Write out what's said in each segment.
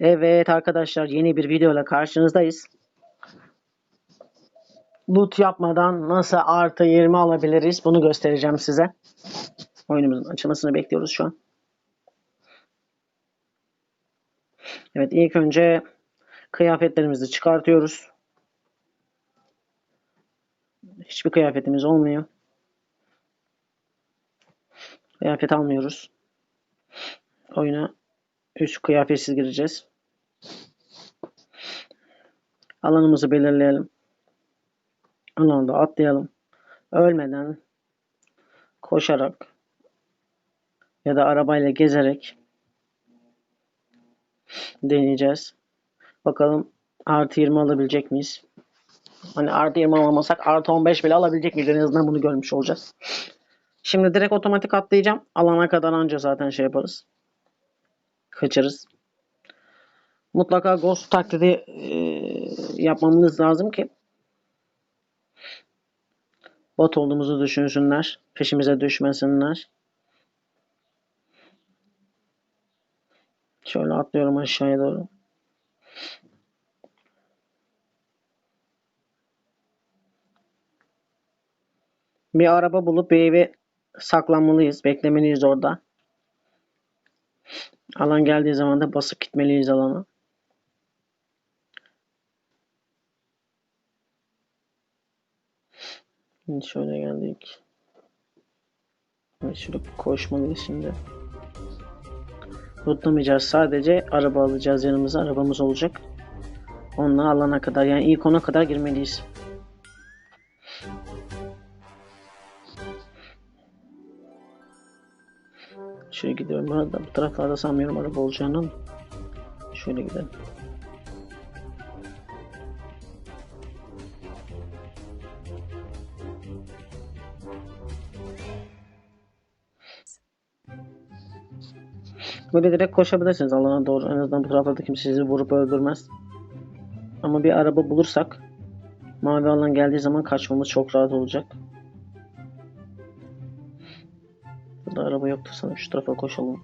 Evet arkadaşlar yeni bir videoyla karşınızdayız. Loot yapmadan nasıl artı 20 alabiliriz bunu göstereceğim size. Oyunumuzun açılmasını bekliyoruz şu an. Evet ilk önce kıyafetlerimizi çıkartıyoruz. Hiçbir kıyafetimiz olmuyor. Kıyafet almıyoruz. Oyuna üst kıyafetsiz gireceğiz. Alanımızı belirleyelim. Alanda atlayalım. Ölmeden koşarak ya da arabayla gezerek deneyeceğiz. Bakalım artı 20 alabilecek miyiz? Hani artı 20 alamasak artı 15 bile alabilecek miyiz? En azından bunu görmüş olacağız. Şimdi direkt otomatik atlayacağım. Alana kadar anca zaten şey yaparız. Kaçarız. Mutlaka ghost taklidi e, yapmamız lazım ki bot olduğumuzu düşünsünler. Peşimize düşmesinler. Şöyle atlıyorum aşağıya doğru. Bir araba bulup bir eve saklanmalıyız. Beklemeliyiz orada. Alan geldiği zaman da basıp gitmeliyiz alana. Şimdi şöyle geldik. Evet, şöyle koşmalıyız şimdi. Lootlamayacağız. Sadece araba alacağız yanımıza. Arabamız olacak. Onunla alana kadar yani ilk ona kadar girmeliyiz. Arada bu taraflarda sanmıyorum araba olacağını. Şöyle gidelim. Böyle direkt koşabilirsiniz alana doğru. En azından bu taraflarda kimse sizi vurup öldürmez. Ama bir araba bulursak mavi alan geldiği zaman kaçmamız çok rahat olacak. Burada araba yoktu sanırım. Şu tarafa koşalım.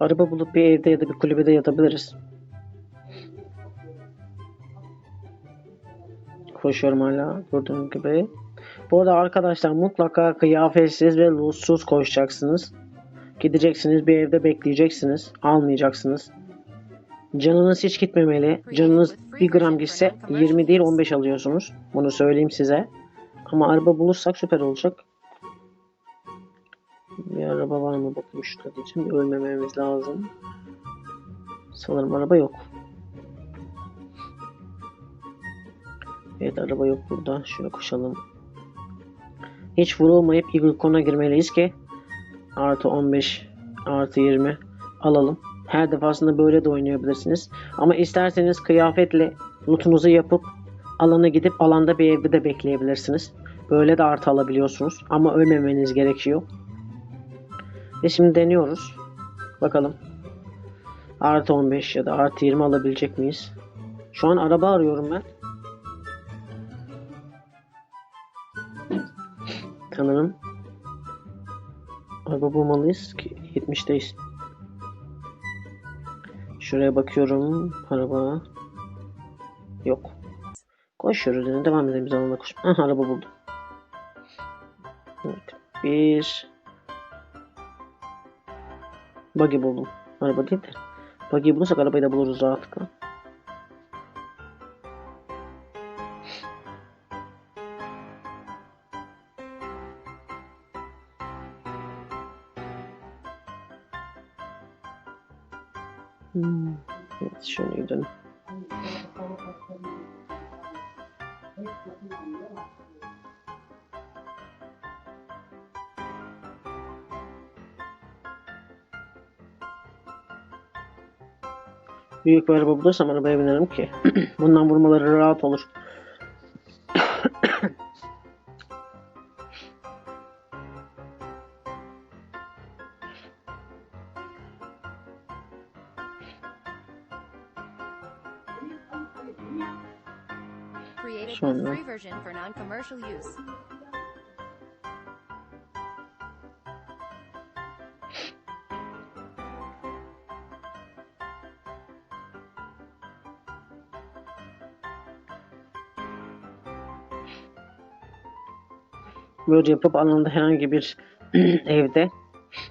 Araba bulup bir evde ya da bir kulübede yatabiliriz. Koşuyorum hala gördüğünüz gibi. Bu arada arkadaşlar mutlaka kıyafetsiz ve lootsuz koşacaksınız. Gideceksiniz bir evde bekleyeceksiniz. Almayacaksınız. Canınız hiç gitmemeli. Canınız 1 gram gitse 20 değil 15 alıyorsunuz. Bunu söyleyeyim size. Ama araba bulursak süper olacak. Bir araba var mı bakayım şurada diyeceğim. Ölmememiz lazım. Sanırım araba yok. Evet araba yok burada. Şöyle koşalım. Hiç vurulmayıp ilk kona girmeliyiz ki artı 15 artı 20 alalım. Her defasında böyle de oynayabilirsiniz. Ama isterseniz kıyafetle lootunuzu yapıp alana gidip alanda bir evde de bekleyebilirsiniz. Böyle de artı alabiliyorsunuz. Ama ölmemeniz gerekiyor. Ve şimdi deniyoruz. Bakalım. Artı 15 ya da artı 20 alabilecek miyiz? Şu an araba arıyorum ben. Sanırım. Araba bulmalıyız ki 70'teyiz. Şuraya bakıyorum. Araba. Yok. Koşuyoruz yine. Devam edelim biz alana koş. Aha araba buldum. Evet. Bir. Buggy buldum. Araba değil de. Buggy bulursak arabayı da buluruz rahatlıkla. Hmm. Evet, şöyle gidelim. Büyük bir araba bulursam arabaya binerim ki. Bundan vurmaları rahat olur. Non-commercial use. böyle yapıp alanda herhangi bir evde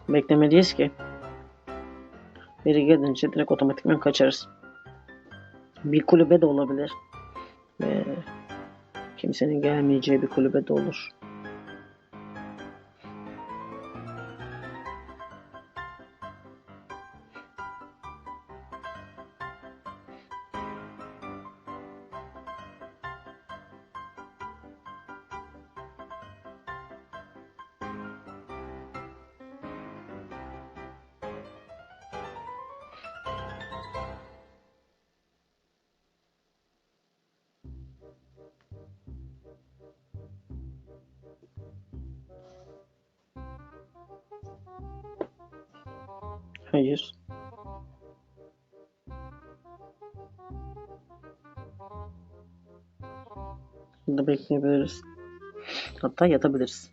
beklemeliyiz ki biri gelince direkt otomatikman kaçarız. Bir kulübe de olabilir. Ve kimsenin gelmeyeceği bir kulübe de olur. Hayır. Burada bekleyebiliriz. Hatta yatabiliriz.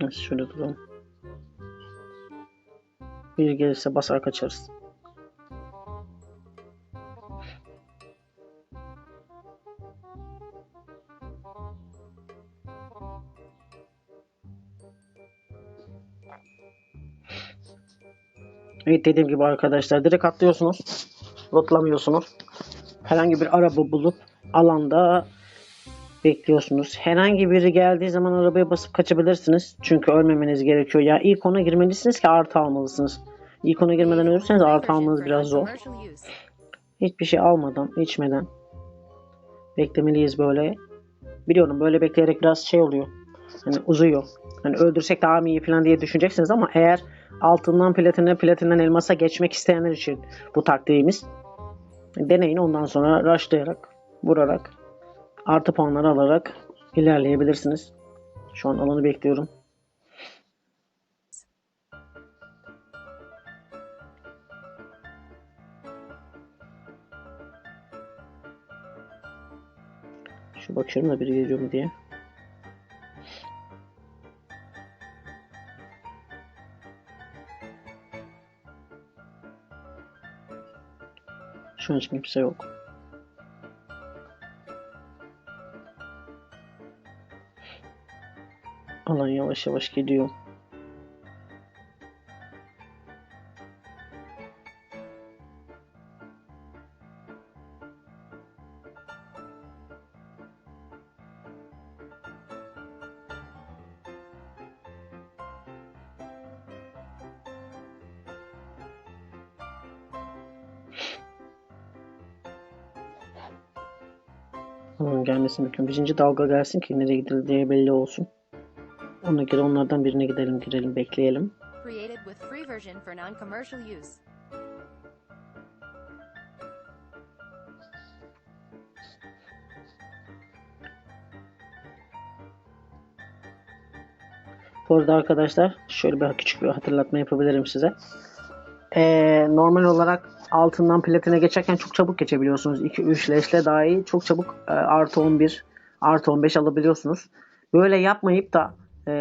Evet, şöyle duralım. Bir gelirse basar kaçarız. Evet dediğim gibi arkadaşlar direkt atlıyorsunuz. Rotlamıyorsunuz. Herhangi bir araba bulup alanda bekliyorsunuz. Herhangi biri geldiği zaman arabaya basıp kaçabilirsiniz. Çünkü ölmemeniz gerekiyor. Ya ilk ona girmelisiniz ki artı almalısınız. İlk ona girmeden ölürseniz artı almanız biraz zor. Hiçbir şey almadan, içmeden beklemeliyiz böyle. Biliyorum böyle bekleyerek biraz şey oluyor. Hani uzuyor. Hani öldürsek daha mı iyi falan diye düşüneceksiniz ama eğer altından platine, platinden elmasa geçmek isteyenler için bu taktiğimiz. Deneyin ondan sonra rushlayarak, vurarak, artı puanları alarak ilerleyebilirsiniz. Şu an alanı bekliyorum. Şu bakıyorum da biri geliyor mu diye. Şu an hiç kimse yok. Alan yavaş yavaş geliyor. Alan gelmesin bekliyorum. Birinci dalga gelsin ki nereye gidildiği belli olsun. Ona göre onlardan birine gidelim girelim bekleyelim. Created with free version for non-commercial use. Bu arada arkadaşlar şöyle bir küçük bir hatırlatma yapabilirim size. Ee, normal olarak altından platine geçerken çok çabuk geçebiliyorsunuz. 2-3 leşle dahi çok çabuk e, artı 11 artı 15 alabiliyorsunuz. Böyle yapmayıp da e,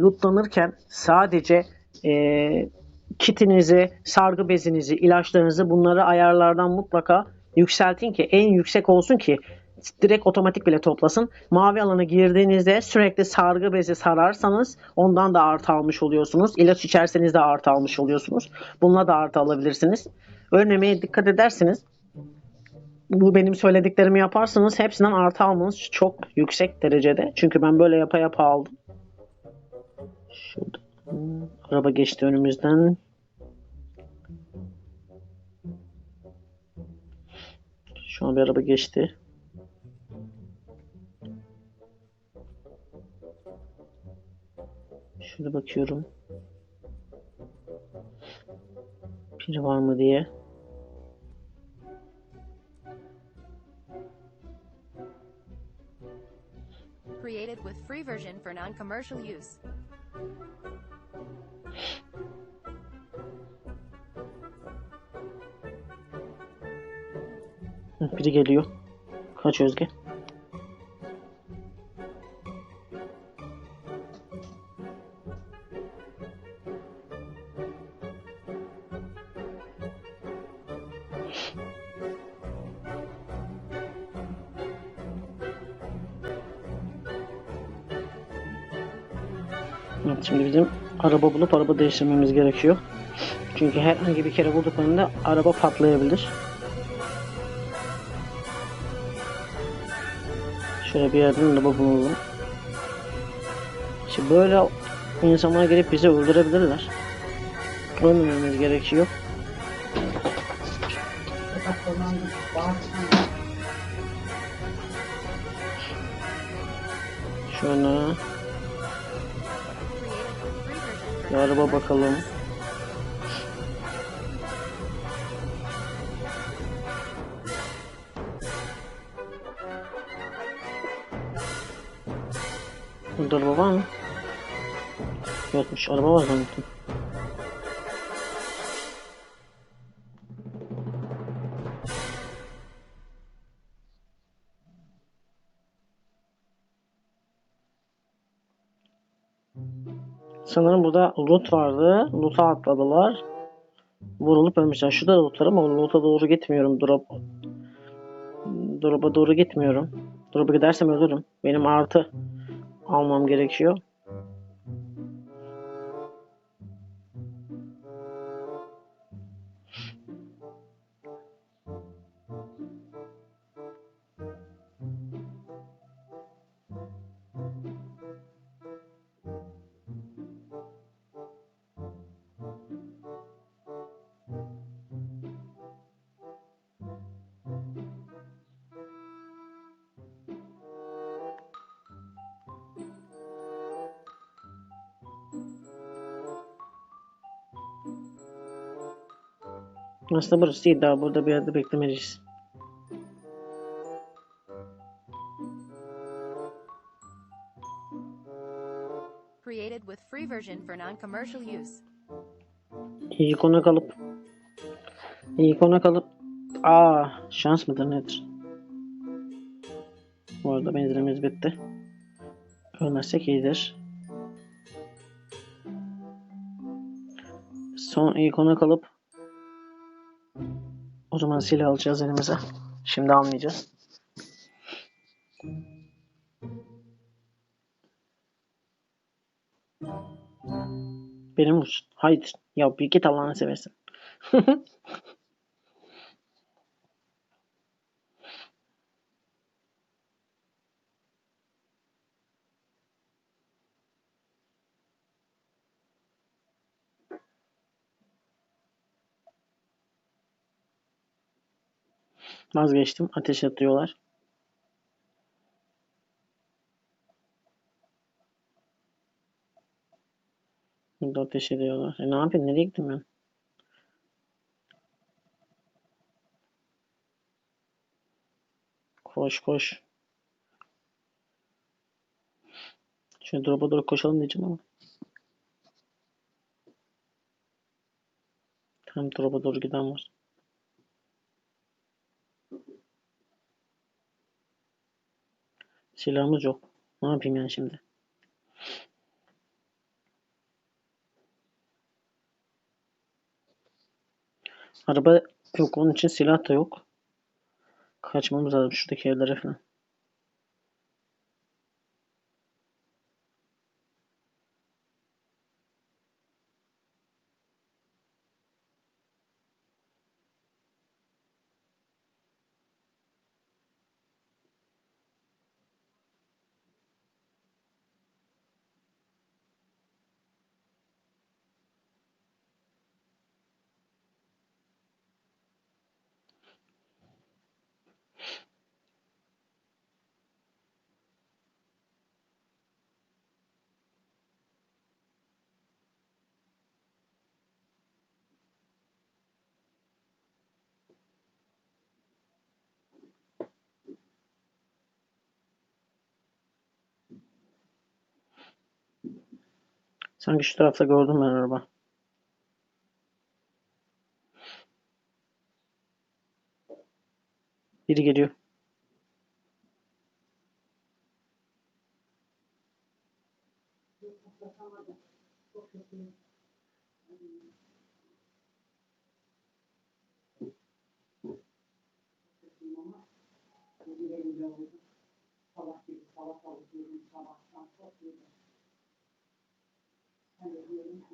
lootlanırken sadece e, kitinizi, sargı bezinizi, ilaçlarınızı bunları ayarlardan mutlaka yükseltin ki en yüksek olsun ki direkt otomatik bile toplasın. Mavi alana girdiğinizde sürekli sargı bezi sararsanız ondan da artı almış oluyorsunuz. İlaç içerseniz de artı almış oluyorsunuz. Bununla da artı alabilirsiniz. Ölmemeye dikkat edersiniz. Bu benim söylediklerimi yaparsanız hepsinden artı almanız çok yüksek derecede. Çünkü ben böyle yapa yapa aldım. Şurada. Araba geçti önümüzden. Şu an bir araba geçti. Şöyle bakıyorum. fikri var mı diye. Created with free version for non-commercial use. Biri geliyor. Kaç Özge? Evet, şimdi bizim araba bulup araba değiştirmemiz gerekiyor. Çünkü herhangi bir kere vurduklarında araba patlayabilir. Şöyle bir yerden araba bulalım. Şimdi böyle insanlar gelip bizi öldürebilirler. Ölmememiz gerekiyor. Araba bakalım. Burada araba var mı? Yokmuş. Araba var zannettim. Sanırım burada loot vardı. Loot'a atladılar. Vurulup ölmüşler. Şurada loot var ama loot'a doğru gitmiyorum. Drop. Drop'a doğru gitmiyorum. Drop'a gidersem ölürüm. Benim artı almam gerekiyor. Aslında burası değil daha burada bir yerde beklemeliyiz. Created with free version for non-commercial use. İyi kona kalıp iyi kona kalıp aa şans mıdır nedir? Bu arada benzinimiz bitti. Ölmezsek iyidir. Son iyi kona kalıp o zaman silah alacağız elimize. Şimdi almayacağız. Benim olsun. Hayır. Ya bir git Allah'ını seversen. Vazgeçtim. Ateş atıyorlar. Burada ateş ediyorlar. E ne yapayım? Nereye gittim ben? Koş koş. Şöyle drop'a doğru koşalım diyeceğim ama. Tam drop'a doğru giden var. Silahımız yok. Ne yapayım yani şimdi? Araba yok onun için silah da yok. Kaçmamız lazım şuradaki evlere falan. Sanki şu tarafta gördüm ben araba. Biri geliyor.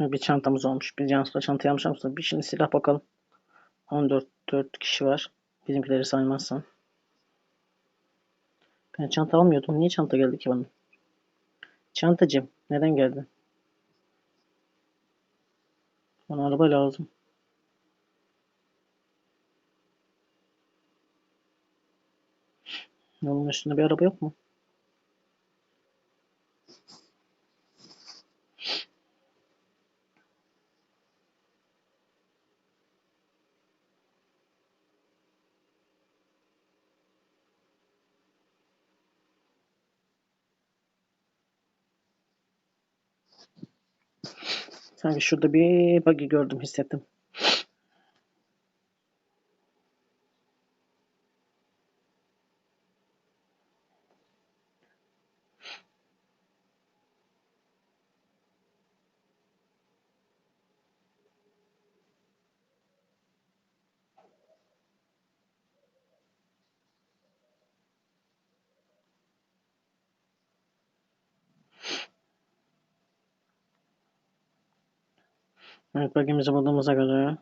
Bir çantamız olmuş. Bir yanlışlıkla çantayı almışım. Bir şimdi silah bakalım. 14 4 kişi var. Bizimkileri saymazsan. Ben çanta almıyordum. Niye çanta geldi ki bana? Çantacım. Neden geldin? Bana araba lazım. Yolun üstünde bir araba yok mu? Sanki şurada bir buggy gördüm hissettim. Evet buggy'mizi bulduğumuza göre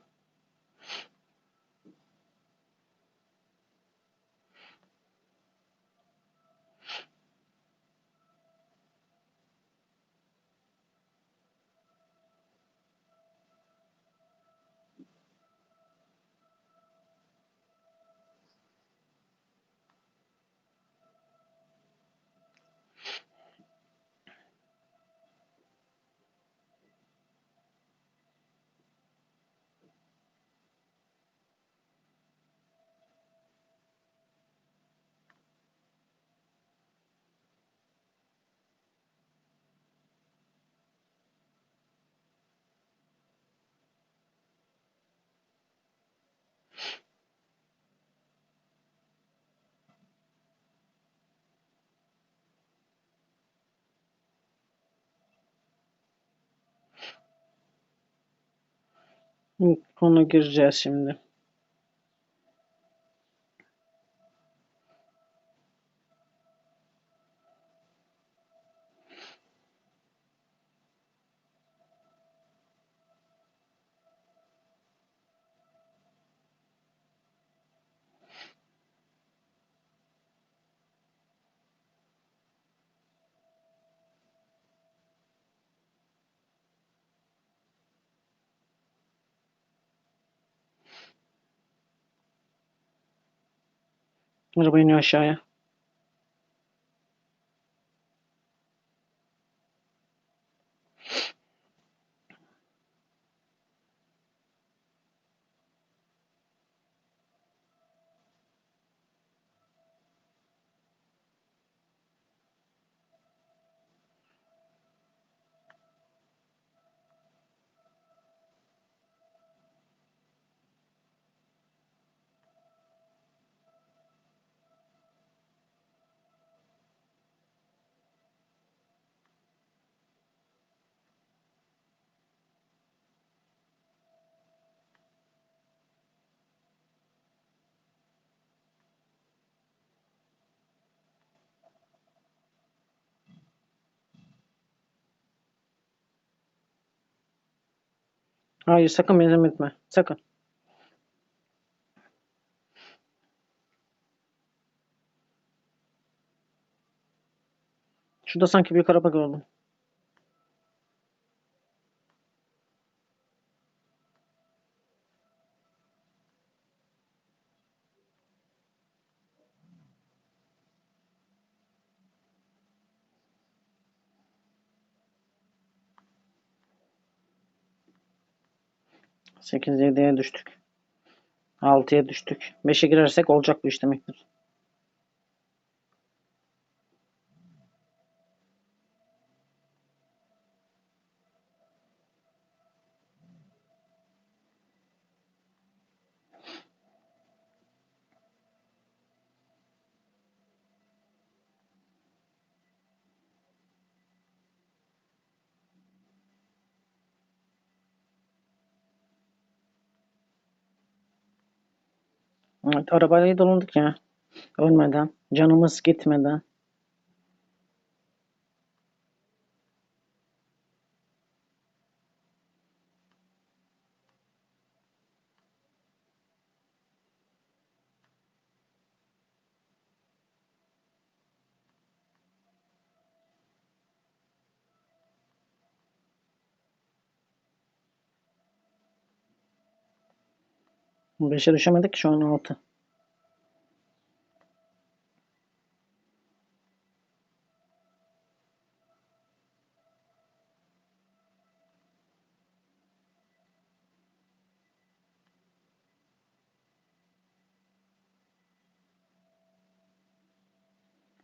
konu gireceğiz şimdi. Araba iniyor Hayır sakın benzin etme. Sakın. Şurada sanki büyük araba gördüm. 8 7'ye düştük. 6'ya düştük. 5'e girersek olacak bu iş demektir. Evet, arabayla dolandık ya. Ölmeden, canımız gitmeden. Beşe düşemedik ki şu an 6.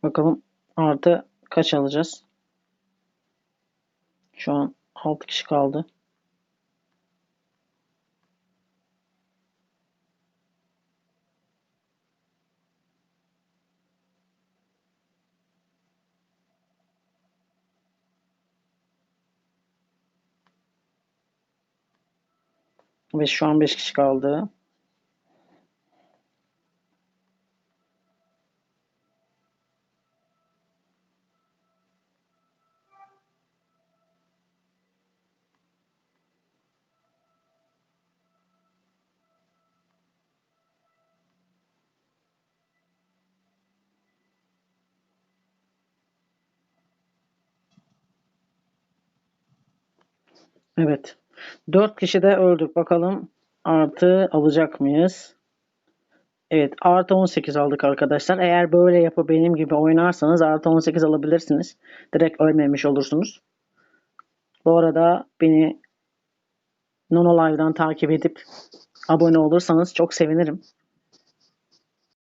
Bakalım artı kaç alacağız? Şu an 6 kişi kaldı. Ve şu an 5 kişi kaldı. Evet. 4 kişi de öldük. Bakalım artı alacak mıyız? Evet. Artı 18 aldık arkadaşlar. Eğer böyle yapıp benim gibi oynarsanız artı 18 alabilirsiniz. Direkt ölmemiş olursunuz. Bu arada beni Nonolive'dan takip edip abone olursanız çok sevinirim.